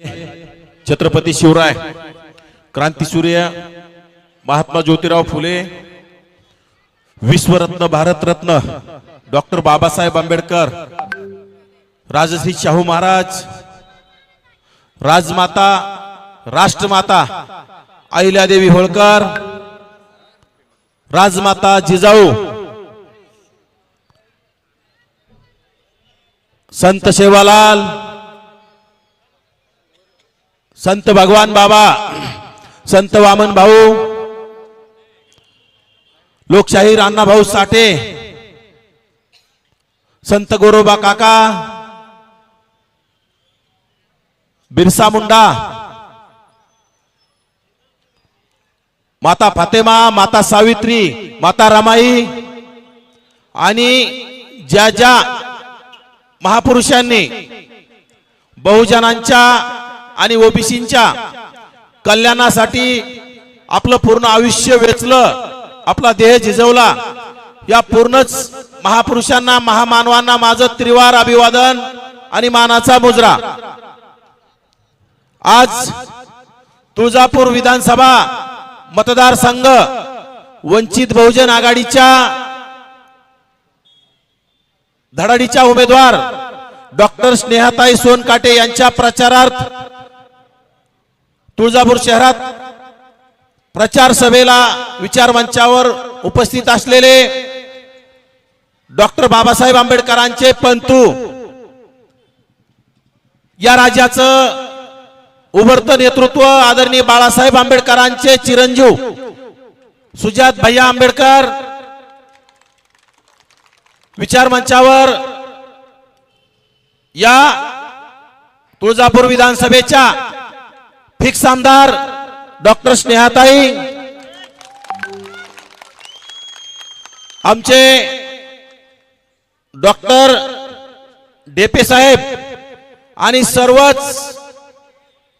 छत्रपती शिवराय क्रांतीसूर्य महात्मा ज्योतिराव फुले विश्वरत्न भारतरत्न डॉक्टर बाबासाहेब आंबेडकर राजश्री शाहू महाराज राजमाता राष्ट्रमाता अहिल्यादेवी होळकर राजमाता जिजाऊ संत सेवालाल संत भगवान बाबा संत वामन भाऊ लोकशाही भाऊ साठे संत गोरोबा काका बिरसा मुंडा माता फातेमा माता सावित्री माता रमाई आणि ज्या ज्या महापुरुषांनी बहुजनांच्या आणि ओबीसींच्या कल्याणासाठी आपलं पूर्ण आयुष्य वेचलं आपला देह झिजवला या पूर्णच महापुरुषांना महामानवांना माझं त्रिवार अभिवादन आणि मानाचा मुजरा. आज तुळजापूर विधानसभा मतदारसंघ वंचित बहुजन आघाडीच्या धडाडीच्या उमेदवार डॉक्टर स्नेहाताई सोनकाटे यांच्या प्रचारार्थ तुळजापूर शहरात प्रचार सभेला विचार मंचावर उपस्थित असलेले डॉक्टर बाबासाहेब आंबेडकरांचे पंतू या राज्याचं उभरतं नेतृत्व आदरणीय बाळासाहेब आंबेडकरांचे चिरंजीव सुजात भैया आंबेडकर विचार मंचावर या तुळजापूर विधानसभेच्या फिक्स आमदार डॉक्टर स्नेहाताई आमचे डॉक्टर डेपे साहेब आणि सर्वच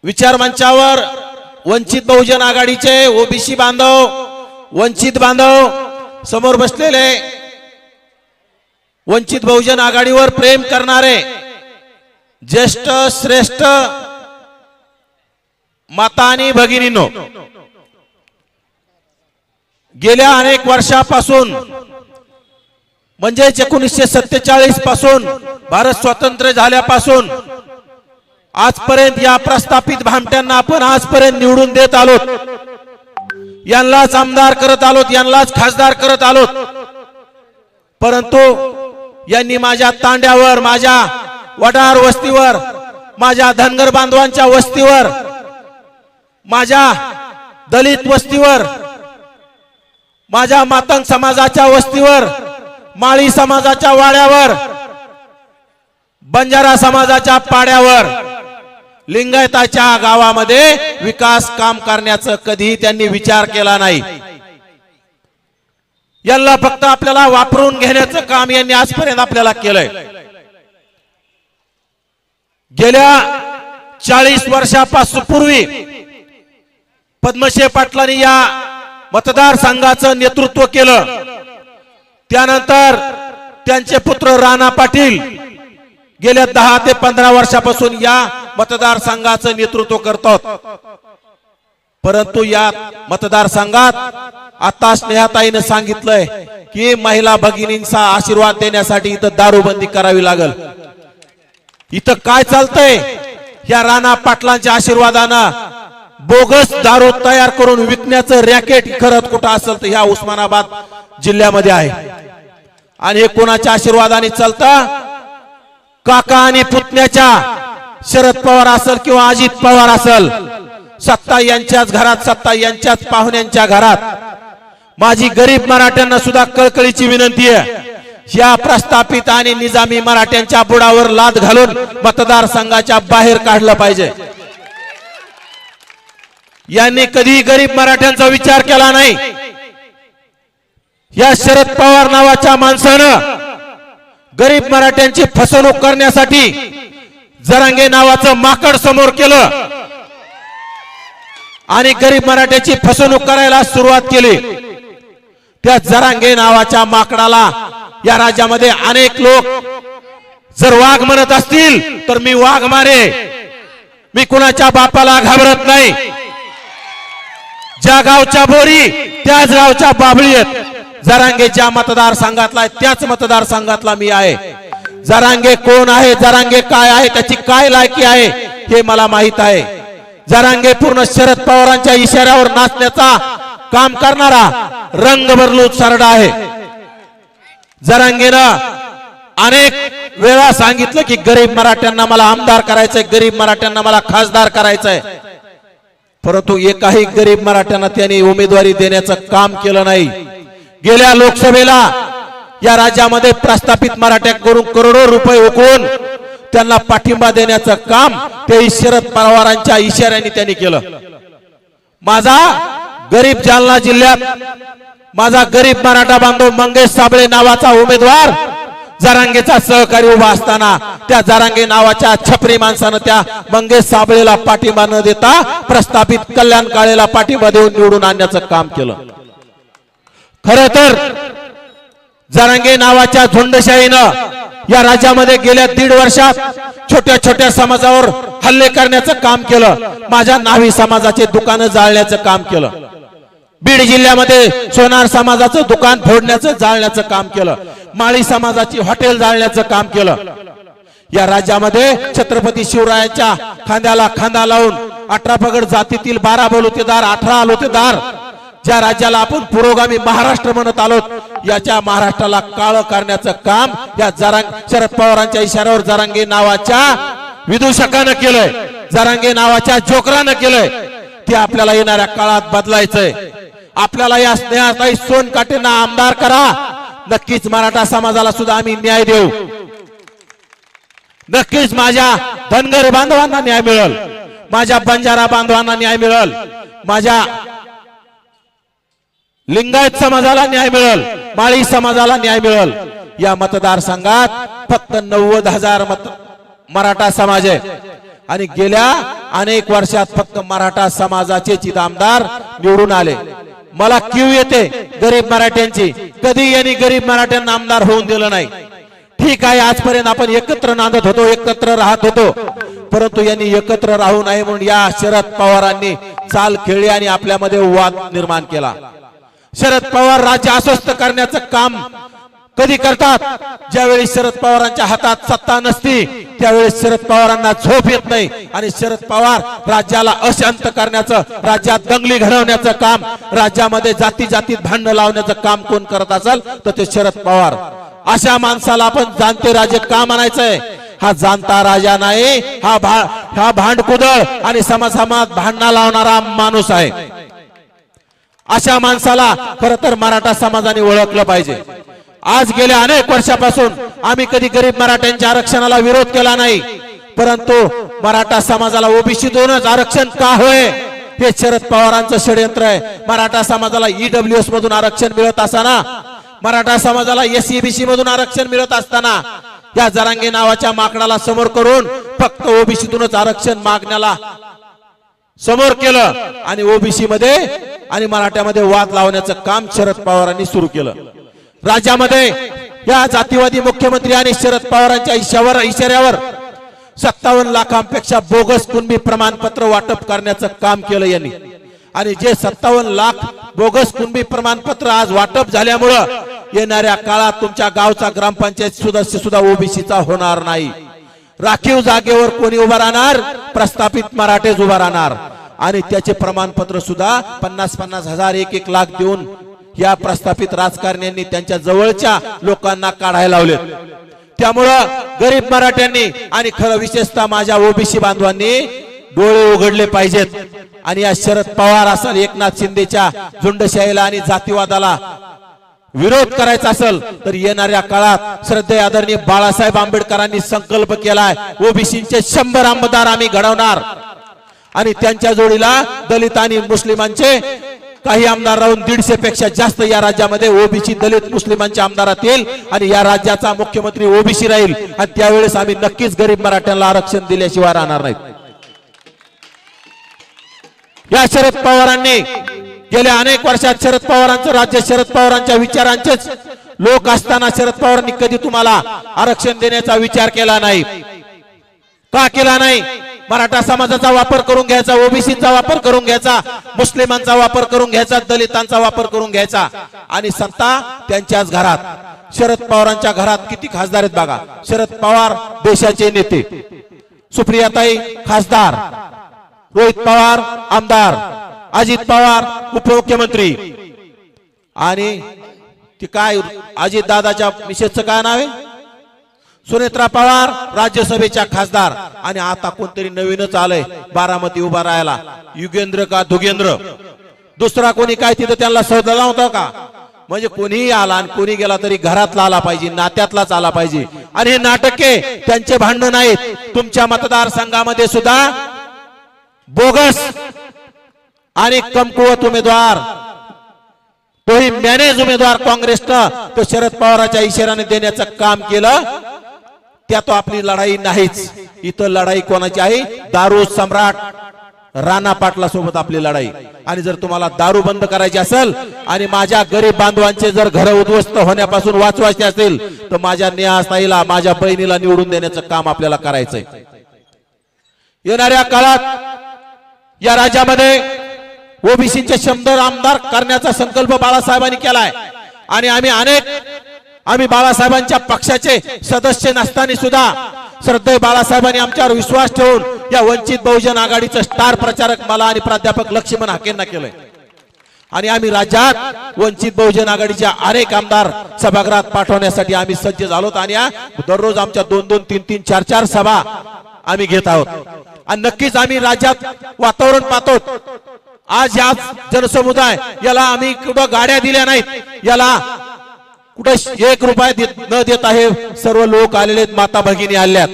विचार मंचावर वंचित बहुजन आघाडीचे ओबीसी बांधव वंचित बांधव समोर बसलेले वंचित बहुजन आघाडीवर प्रेम करणारे ज्येष्ठ श्रेष्ठ माता आणि भगिनीनो गेल्या अनेक वर्षापासून म्हणजेच एकोणीसशे सत्तेचाळीसपासून भारत स्वतंत्र झाल्यापासून आजपर्यंत या प्रस्थापित भामट्यांना आपण आजपर्यंत निवडून देत आलोत. यांनाच आमदार करत आलोत यांनाच खासदार करत आलोत. परंतु यांनी माझ्या तांड्यावर माझ्या वडार वस्तीवर माझ्या धनगर बांधवांच्या वस्तीवर माझ्या दलित वस्तीवर माझ्या मातंग समाजाच्या वस्तीवर माळी समाजाच्या वाड्यावर बंजारा समाजाच्या पाड्यावर लिंगायताच्या गावामध्ये विकास काम करण्याचं कधीही त्यांनी विचार केला नाही. यांना फक्त आपल्याला वापरून घेण्याचं काम यांनी आजपर्यंत आपल्याला केलंय. गेल्या चाळीस वर्षापासून पूर्वी पद्मशे पाटलांनी या मतदारसंघाचं नेतृत्व केलं. त्यानंतर त्यांचे पुत्र राणा पाटील गेल्या दहा ते पंधरा वर्षापासून या मतदारसंघाचं नेतृत्व करतात. परंतु या मतदारसंघात आता स्नेहाताईनं सांगितलंय की महिला भगिनींचा आशीर्वाद देण्यासाठी इथं दारूबंदी करावी लागल. इथं काय चालतंय? या राणा पाटलांच्या आशीर्वादानं बोगस दारू तयार करून विकण्याचं रॅकेट खरंच कुठं असेल तर ह्या उस्मानाबाद जिल्ह्यामध्ये आहे. आणि हे कोणाच्या आशीर्वादाने चालतं? काका आणि पुतण्याच्या शरद पवार असेल किंवा अजित पवार असेल. सत्ता यांच्याच घरात सत्ता यांच्याच पाहुण्यांच्या घरात. माझी गरीब मराठ्यांना सुद्धा कळकळीची विनंती आहे. या प्रस्थापित आणि निजामी मराठ्यांच्या बुडावर लाद घालून मतदारसंघाच्या बाहेर काढलं पाहिजे. यांनी कधी गरीब मराठ्यांचा विचार केला नाही. या शरद पवार नावाच्या माणसानं गरीब मराठ्यांची फसवणूक करण्यासाठी जरांगे नावाचं माकड समोर केलं आणि गरीब मराठ्याची फसवणूक करायला सुरुवात केली. त्या जरांगे नावाच्या माकडाला या राज्यामध्ये अनेक लोक जर वाघ म्हणत असतील तर मी वाघ मारे. मी कुणाच्या बापाला घाबरत नाही. ज्या गावच्या बोरी त्याच गावच्या बाबळी आहेत. जरांगे ज्या मतदारसंघातला आहे त्याच मतदारसंघातला मी आहे. जरांगे कोण आहे जरांगे काय आहे त्याची काय लायकी आहे हे मला माहीत आहे. जरांगे पूर्ण शरद पवारांच्या इशाऱ्यावर नाचण्याचा काम करणारा रंगभरलू सरडा आहे. जरांगेनं अनेक वेळा सांगितलं की गरीब मराठ्यांना मला आमदार करायचंय गरीब मराठ्यांना मला खासदार करायचंय. परंतु एकाही गरीब मराठ्यांना त्यांनी उमेदवारी देण्याचं काम केलं नाही. गेल्या लोकसभेला या राज्यामध्ये प्रस्थापित मराठ्यांकडून करोडो रुपये उकळून त्यांना पाठिंबा देण्याचं काम ते शरद पवारांच्या इशाऱ्याने त्यांनी केलं. माझा गरीब जालना जिल्ह्यात माझा गरीब मराठा बांधव मंगेश साबळे नावाचा उमेदवार जरांगेचा सहकारी उभा असताना त्या जरांगे नावाच्या छपरी माणसानं त्या मंगेश साबळेला पाठिंबा न देता प्रस्थापित कल्याण काळेला पाठिंबा देऊन निवडून आणण्याचं काम केलं. खर तर जरांगे नावाच्या झोंडशाहीनं या राज्यामध्ये गेल्या दीड वर्षात छोट्या छोट्या समाजावर हल्ले करण्याचं काम केलं. माझ्या नावी समाजाचे दुकानं जाळण्याचं काम केलं. बीड जिल्ह्यामध्ये सोनार समाजाचं दुकान फोडण्याचं जाळण्याचं काम केलं. माळी समाजाची हॉटेल जाळण्याचं काम केलं. या राज्यामध्ये छत्रपती शिवरायांच्या खांद्याला खांदा लावून अठरा पगड जातीतील बारा बलुतेदार अठरा लोतेदार ज्या राज्याला आपण पुरोगामी महाराष्ट्र म्हणत आलो याच्या महाराष्ट्राला काळ करण्याचं काम या जरांग शरद पवारांच्या इशाऱ्यावर जरांगे नावाच्या विदूषकानं केलंय. जरांगे नावाच्या जोकरानं केलंय. ते आपल्याला येणाऱ्या काळात बदलायचंय. आपल्याला या स्नेहाताई सोनकाटेंना आमदार करा. नक्कीच मराठा समाजाला सुद्धा आम्ही न्याय देऊ. नक्कीच माझ्या धनगर बांधवांना न्याय मिळेल. माझ्या बंजारा बांधवांना न्याय मिळेल. माझ्या लिंगायत समाजाला न्याय मिळेल. माळी समाजाला न्याय मिळेल. या मतदारसंघात फक्त नव्वद हजार मत मराठा समाज आहे. आणि गेल्या अनेक वर्षात फक्त मराठा समाजाचे चित आमदार निवडून आले. मला क्यू येते गरीब मराठ्यांची. कधी यांनी गरीब मराठ्यांना आमदार होऊन दिलं नाही. ठीक आहे आजपर्यंत आपण एकत्र नांदत होतो एकत्र राहत होतो. परंतु यांनी एकत्र राहू नये म्हणून या शरद पवारांनी चाल खेळली आणि आपल्यामध्ये वाद निर्माण केला. शरद पवार राज्य अस्वस्थ करण्याचं काम कधी करतात? ज्यावेळी शरद पवारांच्या हातात सत्ता नसती त्यावेळी शरद पवारांना झोप येत नाही. आणि शरद पवार राज्याला अशांत करण्याचं राज्यात दंगली घडवण्याचं काम राज्यामध्ये जाती जातीत भांडण लावण्याचं काम कोण करत असेल तर ते शरद पवार. अशा माणसाला आपण जाणते राजे का म्हणायचंय? हा जाणता राजा नाही हा भा हा भांडकुदळ आणि समाजात भांडणा लावणारा माणूस आहे. अशा माणसाला खर तर मराठा समाजाने ओळखलं पाहिजे. आज गेल्या अनेक वर्षापासून आम्ही कधी गरीब मराठ्यांच्या आरक्षणाला विरोध केला नाही परंतु मराठा समाजाला ओबीसी दोनच आरक्षण का होय? हे शरद पवारांचं षडयंत्र आहे. मराठा समाजाला ईडब्ल्यू एस मधून आरक्षण मिळत असताना मराठा समाजाला एसईबीसी मधून आरक्षण मिळत असताना या जरांगे नावाच्या माकडाला समोर करून फक्त ओबीसीतूनच आरक्षण मागण्याला समोर केलं आणि ओबीसी मध्ये आणि मराठ्यामध्ये वाद लावण्याचं काम शरद पवारांनी सुरू केलं. राज्यामध्ये या जातीवादी मुख्यमंत्री आणि शरद पवारांच्या इशावर इशाऱ्यावर सत्तावन्न लाखांपेक्षा बोगस कुणबी प्रमाणपत्र वाटप करण्याचं काम केलं यांनी. आणि जे सत्तावन्न लाख बोगस कुणबी प्रमाणपत्र आज वाटप झाल्यामुळं येणाऱ्या काळात तुमच्या गावचा ग्रामपंचायत सदस्य सुद्धा ओबीसीचा होणार नाही. राखीव जागेवर कोणी उभा राहणार? प्रस्थापित मराठेच उभा राहणार. आणि त्याचे प्रमाणपत्र सुद्धा पन्नास पन्नास हजार एक एक लाख देऊन या प्रस्थापित राजकारण्यांनी त्यांच्या जवळच्या लोकांना काढायला लावले. त्यामुळं गरीब मराठ्यांनी आणि खरं विशेषतः माझ्या ओबीसी बांधवांनी डोळे उघडले पाहिजेत. आणि या शरद पवार असेल एकनाथ शिंदेच्या झुंडशाहीला आणि जातीवादाला विरोध करायचा असेल तर येणाऱ्या काळात श्रद्धे आदरणीय बाळासाहेब आंबेडकरांनी संकल्प केलाय ओबीसीचे शंभर आमदार आम्ही घडवणार. आणि त्यांच्या जोडीला दलित आणि मुस्लिमांचे काही आमदार राहून दीडशे पेक्षा जास्त या राज्यामध्ये ओबीसी दलित मुस्लिमांचे आमदार येईल आणि या राज्याचा मुख्यमंत्री ओबीसी राहील. आणि त्यावेळेस आम्ही नक्कीच गरीब मराठ्यांना आरक्षण दिल्याशिवाय राहणार नाहीत. या शरद पवारांनी गेल्या अनेक वर्षात शरद पवारांचं राज्य शरद पवारांच्या विचारांचेच लोक असताना शरद पवारांनी कधी तुम्हाला आरक्षण देण्याचा विचार केला नाही? का केला नाही? मराठा समाजाचा वापर करून घ्यायचा ओबीसीचा वापर करून घ्यायचा मुस्लिमांचा वापर करून घ्यायचा दलितांचा वापर करून घ्यायचा. आणि सत्ता त्यांच्याच घरात. शरद पवारांच्या घरात किती खासदार आहेत बघा. शरद पवार देशाचे नेते. सुप्रियाताई खासदार. रोहित पवार आमदार. अजित पवार उपमुख्यमंत्री. आणि ती काय अजित दादाच्या मिसेसचं काय नाव आहे? सुनेत्रा पवार राज्यसभेच्या खासदार. आणि आता कोणतरी नवीनच आलंय बारामती उभा राहायला. युगेंद्र का दुगेंद्र? दुसरा कोणी काय तिथं त्यांना शोधला होता का? म्हणजे कोणीही आला आणि कोणी गेला तरी घरातला आला पाहिजे नात्यातलाच आला पाहिजे. आणि हे नाटके त्यांचे भांडण नाहीत. तुमच्या मतदारसंघामध्ये सुद्धा बोगस आणि कमकुवत उमेदवार तोही मॅनेज उमेदवार काँग्रेसनं. तो शरद पवाराच्या इशाऱ्याने देण्याचं काम केलं. त्या तो आपली लढाई नाहीच. इथं लढाई कोणाची आहे? दारू सम्राट राणा पाटला सोबत आपली लढाई. आणि जर तुम्हाला दारू बंद करायची असेल आणि माझ्या गरीब बांधवांचे जर घर उद्ध्वस्त होण्यापासून वाचवायचे असेल तर माझ्या नेहासाईला माझ्या बहिणीला निवडून देण्याचं काम आपल्याला करायचंय. येणाऱ्या काळात या राज्यामध्ये ओबीसीचे शंभर आमदार करण्याचा संकल्प बाळासाहेबांनी केलाय. आणि आम्ही अनेक आम्ही बाळासाहेबांच्या पक्षाचे सदस्य नसताना सुद्धा श्रद्धे बाळासाहेबांनी आमच्यावर विश्वास ठेवून या वंचित बहुजन आघाडीचं स्टार प्रचारक मला आणि प्राध्यापक लक्ष्मण हाकेंना केलंय. आणि आम्ही राज्यात वंचित बहुजन आघाडीच्या अनेक आमदार सभागृहात पाठवण्यासाठी आम्ही सज्ज झालो आणि दररोज आमच्या दोन दोन तीन तीन चार चार सभा आम्ही घेत आहोत. आणि नक्कीच आम्ही राज्यात वातावरण पाहतो. आज या जनसमुदाय याला आम्ही कुठं गाड्या दिल्या नाहीत याला कुठं एक रुपया देत- न देत आहे. सर्व लोक आलेले आहेत, माता भगिनी आल्यात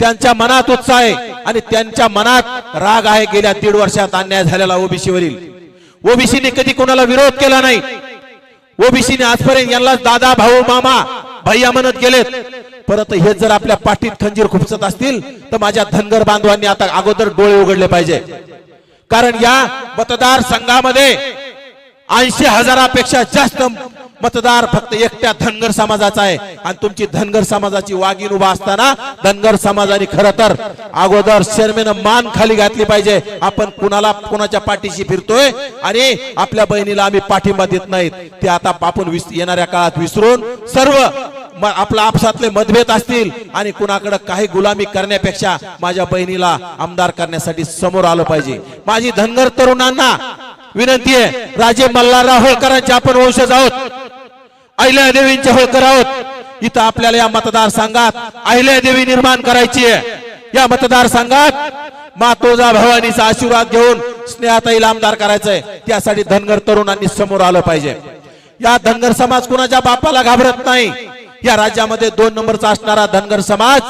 त्यांच्या मनात उत्साह आहे आणि त्यांच्या मनात राग आहे. गेल्या दीड वर्षात अन्याय झालेला ओबीसी वरील ओबीसीने कधी कोणाला विरोध केला नाही. ओबीसीने आजपर्यंत यांना दादा भाऊ मामा भैया म्हणत गेलेत. परत हे जर आपल्या पाठीत खंजीर खुपसत असतील तर माझ्या धनगर बांधवांनी आता अगोदर डोळे उघडले पाहिजे. कारण या मतदार संघामध्ये ऐंशी हजारापेक्षा जास्त मतदार फक्त एकट्या धनगर समाजाचा आहे. आणि तुमची धनगर समाजाची वागीन उभा असताना धनगर समाजाने खर तर अगोदर शर्मेनं मान खाली घातली पाहिजे. आपण कुणाला कुणाच्या पाठीशी फिरतोय आणि आपल्या बहिणीला आम्ही पाठिंबा देत नाहीत. ते आता आपण येणाऱ्या काळात विसरून सर्व आपला आपसातले मतभेद असतील आणि कुणाकडे काही गुलामी करण्यापेक्षा माझ्या बहिणीला आमदार करण्यासाठी समोर आलं पाहिजे. माझी धनगर तरुणांना विनंती आहे राजे मल्हारराव होळकरांचे आपण वंशज आहोत. अहिल्यादेवींचे होळकर आहोत इथं आपल्याला या मतदारसंघात अहिल्यादेवी निर्माण करायची आहे. या मतदारसंघात मातोजा भवानीचा आशीर्वाद घेऊन स्नेहाताईला आमदार करायचंय. त्यासाठी धनगर तरुणांनी समोर आलं पाहिजे. या धनगर समाज कुणाच्या बापाला घाबरत नाही? या राज्यामध्ये दोन नंबरचा असणारा धनगर समाज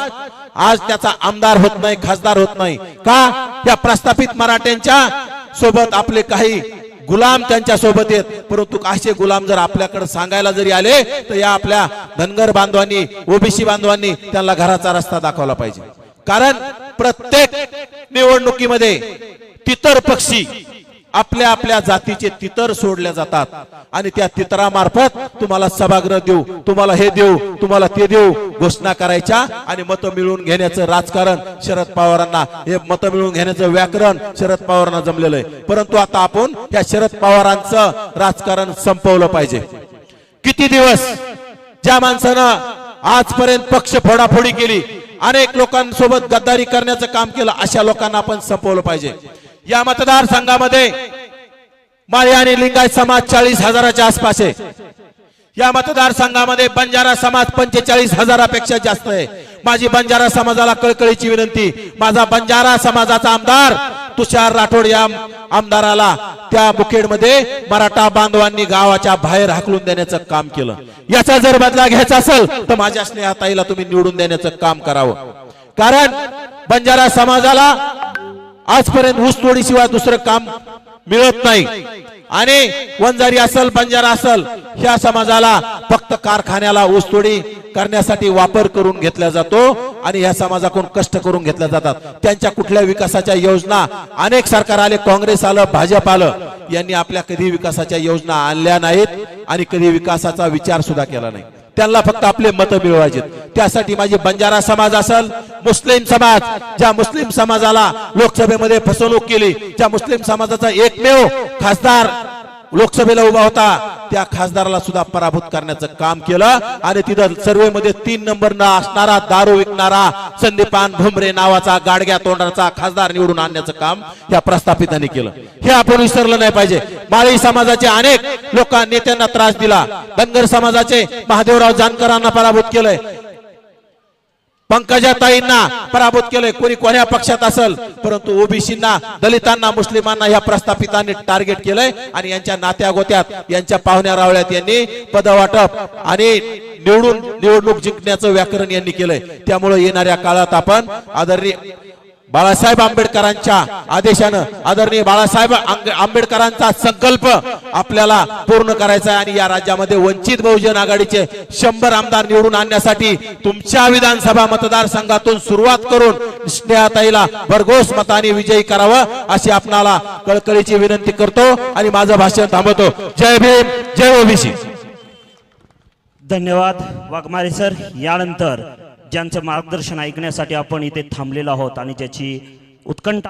आज त्याचा आमदार होत नाही खासदार होत नाही. का? या प्रस्थापित मराठ्यांच्या सोबत आपले काही गुलाम त्यांच्यासोबत आहेत. परंतु असे गुलाम जर आपल्याकडे सांगायला जरी आले तर या आपल्या धनगर बांधवांनी ओबीसी बांधवांनी त्यांना घराचा रस्ता दाखवला पाहिजे. कारण प्रत्येक निवडणुकीमध्ये तितर पक्षी आपल्या आपल्या जातीचे तितर सोडल्या जातात. आणि त्या तितरामार्फत तुम्हाला सभागृह देऊ तुम्हाला हे देऊ तुम्हाला ते देऊ घोषणा करायच्या आणि मतं मिळवून घेण्याचं राजकारण शरद पवारांना हे मतं मिळवून घेण्याचं व्याकरण शरद पवारांना जमलेलं आहे. परंतु आता आपण या शरद पवारांचं राजकारण संपवलं पाहिजे. किती दिवस ज्या माणसानं आजपर्यंत पक्ष फोडाफोडी केली अनेक लोकांसोबत गद्दारी करण्याचं काम केलं अशा लोकांना आपण संपवलं पाहिजे. या मतदारसंघामध्ये माळी आणि लिंगायत समाज चाळीस हजाराच्या आसपास आहे. या मतदारसंघामध्ये बंजारा समाज पंचेचाळीस हजारापेक्षा जास्त आहे. माझी बंजारा समाजाला कळकळीची विनंती माझा बंजारा समाजाचा आमदार तुषार राठोड या आमदाराला त्या मुखेडमध्ये मराठा बांधवांनी गावाच्या बाहेर हाकलून देण्याचं काम केलं. याचा जर बदला घ्यायचा असेल तर माझ्या स्नेहाताईला तुम्ही निवडून देण्याचं काम करावं. कारण बंजारा समाजाला आजपर्यंत ऊसतोडीशिवाय दुसरं काम मिळत नाही. आणि वंजारी असल बंजारा असल ह्या समाजाला फक्त कारखान्याला ऊसतोडी करण्यासाठी वापर करून घेतला जातो आणि ह्या समाजाकडून कष्ट करून घेतल्या जातात. त्यांच्या कुठल्या विकासाच्या योजना अनेक सरकार आले काँग्रेस आलं भाजप आलं यांनी आपल्या कधी विकासाच्या योजना आणल्या नाहीत आणि कधी विकासाचा विचार सुद्धा केला नाही. त्यांना फक्त आपले मतं मिळवायचे त्यासाठी माझे बंजारा समाज असेल मुस्लिम समाज ज्या मुस्लिम समाजाला लोकसभेमध्ये फसवणूक केली ज्या मुस्लिम समाजाचा एकमेव खासदार लोकसभेला उभा होता. त्या खासदाराला सुद्धा पराभूत करण्याचं काम केलं. आणि तिथं सर्वेमध्ये तीन नंबर न असणारा दारू विकणारा संदीपान भुमरे नावाचा गाडग्या तोंडाचा खासदार निवडून आणण्याचं काम या प्रस्थापितांनी केलं. हे आपण विसरलं नाही पाहिजे. माळी समाजाचे अनेक लोक नेत्यांना त्रास दिला. धनगर समाजाचे महादेवराव जानकरांना पराभूत केलंय. पंकजाताईंना पराभूत केलंय. कोणी कोण्या पक्षात असेल परंतु ओबीसींना दलितांना मुस्लिमांना या प्रस्थापितांनी टार्गेट केलंय आणि यांच्या नात्या गोत्यात यांच्या पाहुण्या रावळ्यात यांनी पदवाटप आणि निवडून निवडणूक जिंकण्याचं व्याकरण यांनी केलंय. त्यामुळे येणाऱ्या काळात आपण आदरणीय बाळासाहेब आंबेडकरांच्या आदेशानं आदरणीय बाळासाहेब आंबेडकरांचा संकल्प आपल्याला पूर्ण करायचा आहे आणि या राज्यामध्ये वंचित बहुजन आघाडीचे शंभर आमदार निवडून आणण्यासाठी तुमच्या विधानसभा मतदारसंघातून सुरुवात करून स्नेहाताईला भरघोस मताने विजयी करावं अशी आपणाला कळकळीची विनंती करतो आणि माझं भाषण थांबवतो. जय भीम जय ओबीसी. धन्यवाद वाघमारे सर. यानंतर ज्यांचं मार्गदर्शन ऐकण्यासाठी आपण इथे थांबलेलो आहोत आणि ज्याची उत्कंठा